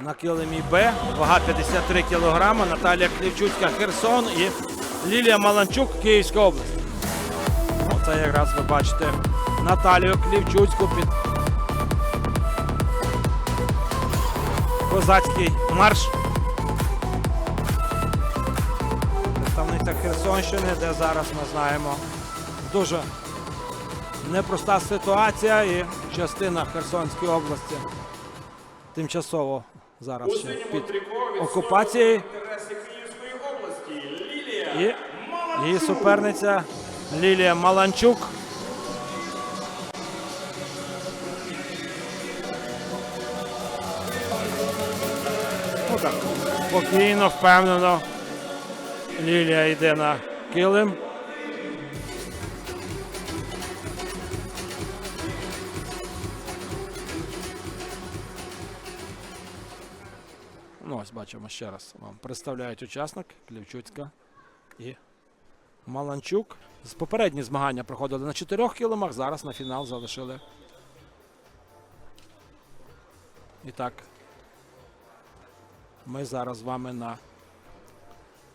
на килимі Б. Вага 53 кг. Наталія Клівчуцька Херсон і Лілія Маланчук Київська область. Оце якраз ви бачите Наталію Клівчуцьку під козацький марш. Представниця Херсонщини, де зараз ми знаємо дуже непроста ситуація і частина Херсонської області тимчасово зараз ще під Лілія І її суперниця Лілія Маланчук. Ну спокійно, впевнено. Лілія йде на килим. Ще раз вам представляють учасник Клівчуцька і Маланчук. З попередні змагання проходили на чотирьох килимах, зараз на фінал залишили. І так. Ми зараз з вами на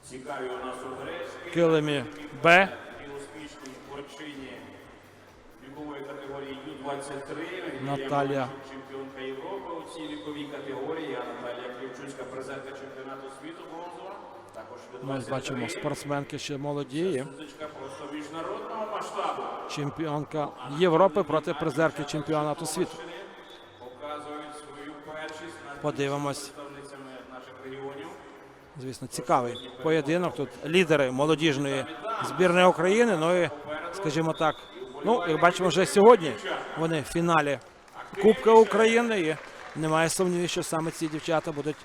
цікаві у нас у Грецькій килимі Б. вікової категорії Ю-23. Наталія. Чемпіонка Європи у цій віковій категорії. А Наталія Клівчуцька призерка чемпіонату світу бронзова. Також Ми бачимо спортсменки ще молоді. просто міжнародного масштабу. Чемпіонка Європи проти призерки чемпіонату світу. Показують свою першість над Подивимось. представницями наших регіонів. Звісно, цікавий поєдинок. Тут лідери молодіжної збірної України. Ну і, скажімо так, ну, як бачимо, вже сьогодні вони в фіналі Кубка України. І немає сумнівів, що саме ці дівчата будуть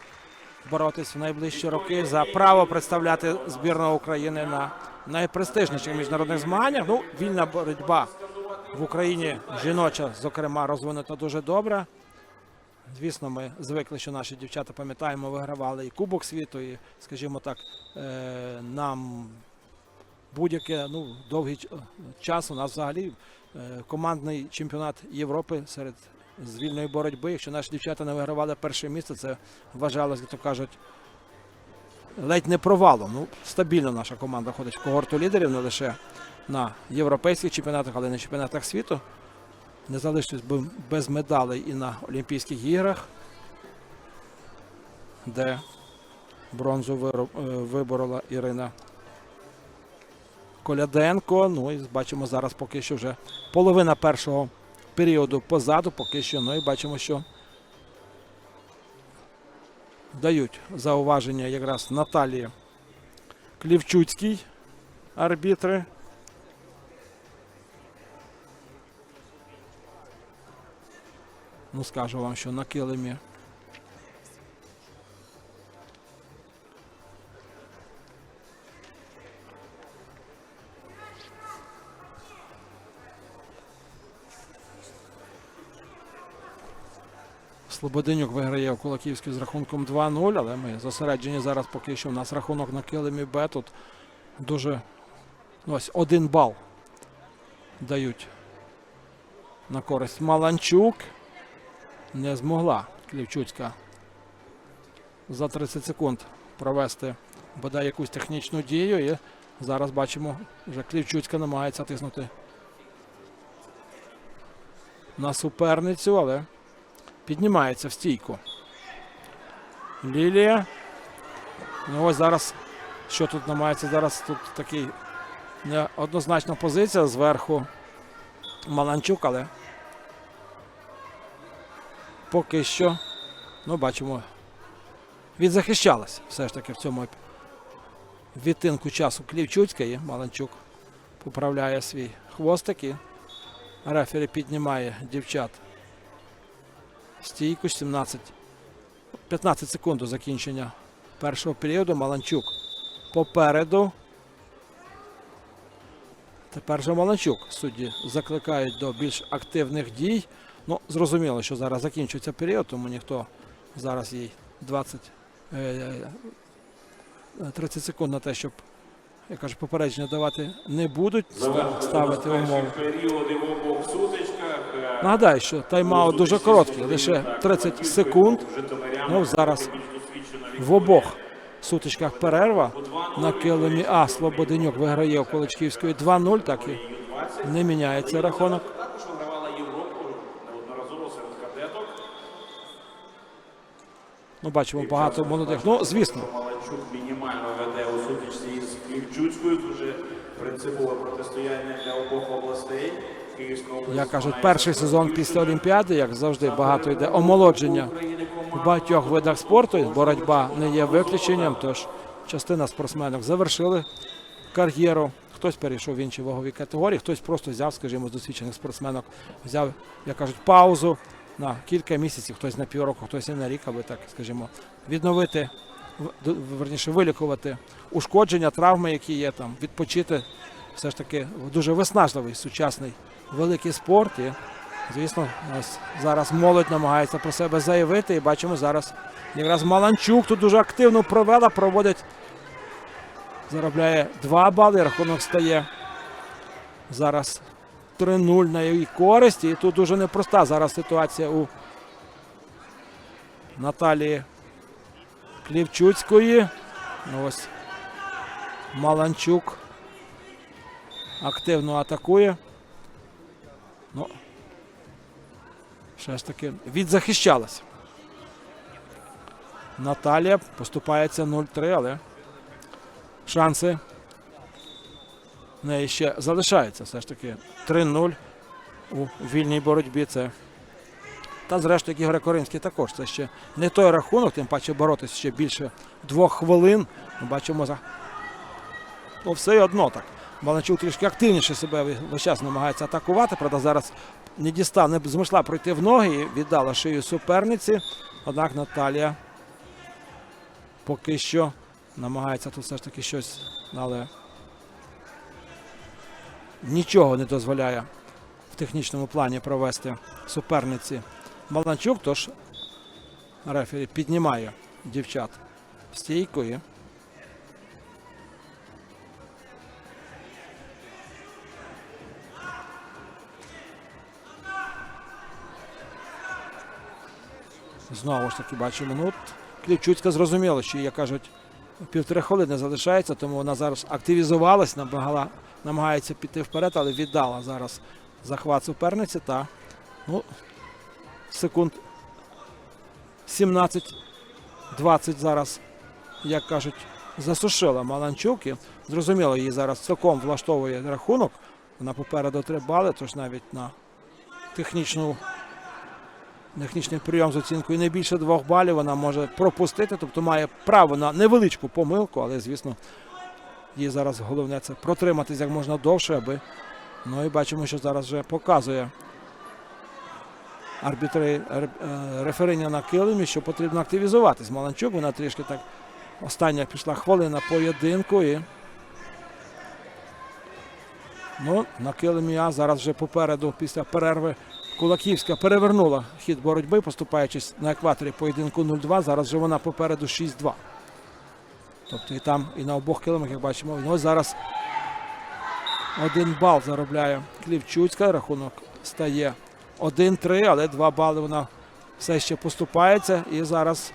боротись в найближчі роки за право представляти збірну України на найпрестижніших міжнародних змаганнях. Ну, вільна боротьба в Україні жіноча, зокрема, розвинута дуже добре. Звісно, ми звикли, що наші дівчата пам'ятаємо, вигравали і Кубок світу, і, скажімо так, е, нам будь-яке ну, довгий час у нас взагалі е, командний чемпіонат Європи серед з вільної боротьби. Якщо наші дівчата не вигравали перше місце, це вважалося, як то кажуть, ледь не провалом. Ну, стабільно наша команда ходить в когорту лідерів, не лише на європейських чемпіонатах, але й на чемпіонатах світу не залишились би без медалей і на Олімпійських іграх, де бронзу е, виборола Ірина Коляденко. Ну і бачимо зараз поки що вже половина першого періоду позаду, поки що. Ну і бачимо, що дають зауваження якраз Наталії Клівчуцькій арбітри. Ну, скажу вам, що на килимі. Слободенюк виграє у Кулаківській з рахунком 2-0, але ми зосереджені зараз поки що. У нас рахунок на килимі Б. Тут дуже ну, ось один бал дають на користь Маланчук не змогла Клівчуцька за 30 секунд провести бодай якусь технічну дію. І зараз бачимо, вже Клівчуцька намагається тиснути на суперницю, але піднімається в стійку. Лілія. Ну ось зараз, що тут намагається зараз тут такий неоднозначна позиція зверху Маланчук, але поки що, ну, бачимо, відзахищалась все ж таки в цьому відтинку часу Клівчуцька і Маланчук поправляє свій хвостик і рефері піднімає дівчат стійку 17 15 секунд до закінчення першого періоду. Маланчук попереду. Тепер же Маланчук судді закликають до більш активних дій. Ну, зрозуміло, що зараз закінчується період, тому ніхто зараз їй 20 е, е, 30 секунд на те, щоб я кажу, попередження давати не будуть, ставити умови. Нагадаю, що тайм-аут дуже короткий, лише 30 секунд. Ну, зараз в обох сутичках перерва. На килимі А Слободенюк виграє у Колочківської 2-0, так і не міняється рахунок. Ну, бачимо багато молодих. Ну, звісно, Маланчук мінімально веде у сутичці із Київчуцькою. Дуже принципове протистояння для обох областей. Як кажуть, перший сезон після Олімпіади, як завжди, багато йде омолодження в багатьох видах спорту. Боротьба не є виключенням. Тож частина спортсменок завершили кар'єру. Хтось перейшов в інші вагові категорії, хтось просто взяв, скажімо, з досвідчених спортсменок, взяв, як кажуть, паузу на кілька місяців, хтось на півроку, хтось і на рік, аби так, скажімо, відновити, верніше вилікувати ушкодження, травми, які є там, відпочити. Все ж таки дуже виснажливий сучасний великий спорт. І, звісно, зараз молодь намагається про себе заявити. І бачимо зараз якраз Маланчук тут дуже активно провела, проводить, заробляє 2 бали, рахунок стає зараз 3-0 на її користь. І тут дуже непроста зараз ситуація у Наталії Клівчуцької. Ну, Ось Маланчук активно атакує. Ну, все ж таки відзахищалася. Наталія поступається 0-3, але шанси в неї ще залишаються. Все ж таки 3-0 у вільній боротьбі. Це. Та зрештою, як Ігор Коринський також. Це ще не той рахунок, тим паче боротися ще більше двох хвилин. Ми бачимо за. Ну, все одно так. Маланчук трішки активніше себе весь час намагається атакувати. Правда, зараз не дістав, не змогла пройти в ноги і віддала шию суперниці. Однак Наталія поки що намагається тут все ж таки щось, але нічого не дозволяє в технічному плані провести суперниці Маланчук. Тож рефері піднімає дівчат і Знову ж таки бачимо. Ну, Клівчуцька зрозуміла, що, як кажуть, півтори хвилини залишається, тому вона зараз активізувалась, намагала, намагається піти вперед, але віддала зараз захват суперниці та ну, секунд 17-20 зараз, як кажуть, засушила Маланчук. І зрозуміло, її зараз цілком влаштовує рахунок. Вона попереду три бали, тож навіть на технічну технічний прийом з оцінкою не більше двох балів вона може пропустити, тобто має право на невеличку помилку, але звісно, їй зараз головне це протриматись як можна довше, аби. Ну і бачимо, що зараз вже показує арбітри е, рефериня на килимі, що потрібно активізуватись. Маланчук, вона трішки так. Остання пішла хвилина поєдинку і. Ну, на килимі А зараз вже попереду після перерви Кулаківська перевернула хід боротьби, поступаючись на екваторі поєдинку 0-2. Зараз же вона попереду 6-2. Тобто і там, і на обох килимах, як бачимо, ну, зараз один бал заробляє Клівчуцька. Рахунок стає 1-3, але 2 бали вона все ще поступається. І зараз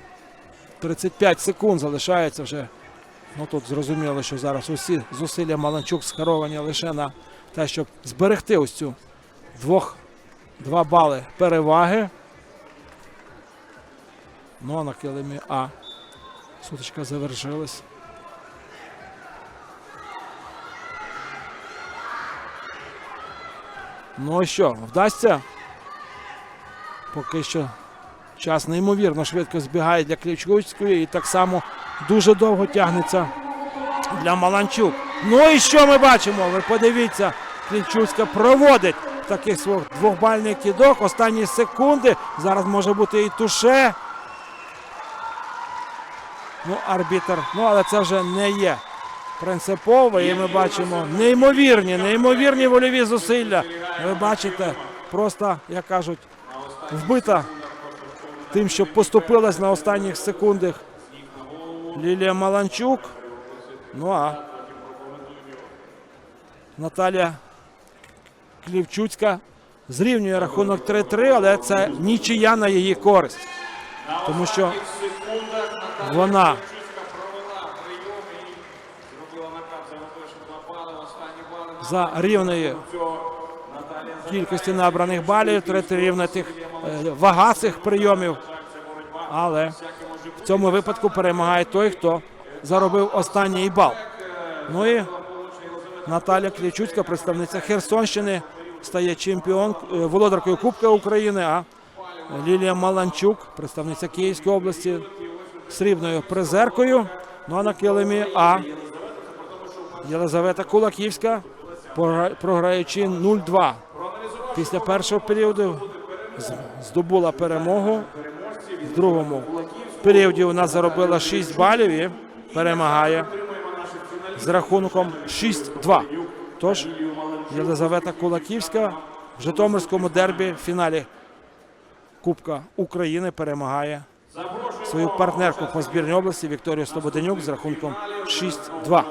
35 секунд залишається вже. Ну тут зрозуміло, що зараз усі зусилля Маланчук скеровані лише на те, щоб зберегти ось цю двох Два бали переваги. Ну а на килимі А. Сутичка завершилась. Ну що, вдасться? Поки що час неймовірно швидко збігає для Клівчуцької і так само дуже довго тягнеться для Маланчук. Ну і що ми бачимо? Ви подивіться, Клівчуцька проводить таких свого двохбальний кідок. Останні секунди. Зараз може бути і туше. Ну, арбітр. Ну, але це вже не є принципово. І ми бачимо неймовірні, неймовірні вольові зусилля. Ви бачите, просто, як кажуть, вбита тим, що поступилась на останніх секундах Лілія Маланчук. Ну а Наталія Клівчуцька зрівнює рахунок 3-3, але це нічия на її користь. Тому що вона за Наталія кількості набраних балів, 3 рівня тих вага цих прийомів. Але в цьому випадку перемагає той, хто заробив останній бал. Ну і Наталя Клічуцька, представниця Херсонщини, стає чемпіон е, володаркою Кубка України. А Лілія Маланчук, представниця Київської області, срібною призеркою. Ну а на килимі А Єлизавета Кулаківська, програючи 0-2. Після першого періоду здобула перемогу. В другому періоді вона заробила 6 балів і перемагає з рахунком 6-2. Тож Єлизавета Кулаківська в Житомирському дербі в фіналі Кубка України перемагає свою партнерку по збірній області Вікторію Слободенюк з рахунком 6-2.